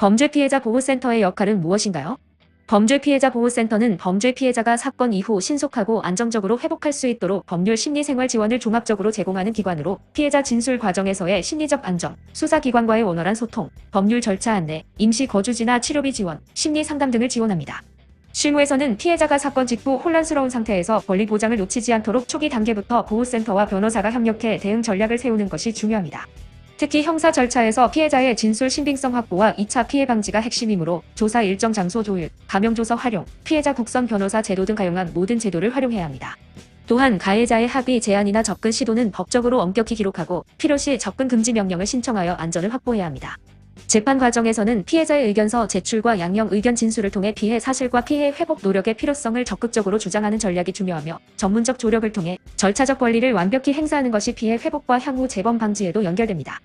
범죄 피해자 보호센터의 역할은 무엇인가요? 범죄 피해자 보호센터는 범죄 피해자가 사건 이후 신속하고 안정적으로 회복할 수 있도록 법률 심리 생활 지원을 종합적으로 제공하는 기관으로 피해자 진술 과정에서의 심리적 안정, 수사기관과의 원활한 소통, 법률 절차 안내, 임시 거주지나 치료비 지원, 심리 상담 등을 지원합니다. 실무에서는 피해자가 사건 직후 혼란스러운 상태에서 권리 보장을 놓치지 않도록 초기 단계부터 보호센터와 변호사가 협력해 대응 전략을 세우는 것이 중요합니다. 특히 형사 절차에서 피해자의 진술 신빙성 확보와 2차 피해 방지가 핵심이므로 조사 일정 장소 조율, 가명조서 활용, 피해자 국선 변호사 제도 등 가용한 모든 제도를 활용해야 합니다. 또한 가해자의 합의 제한이나 접근 시도는 법적으로 엄격히 기록하고 필요시 접근 금지 명령을 신청하여 안전을 확보해야 합니다. 재판 과정에서는 피해자의 의견서 제출과 양형 의견 진술을 통해 피해 사실과 피해 회복 노력의 필요성을 적극적으로 주장하는 전략이 중요하며 전문적 조력을 통해 절차적 권리를 완벽히 행사하는 것이 피해 회복과 향후 재범 방지에도 연결됩니다.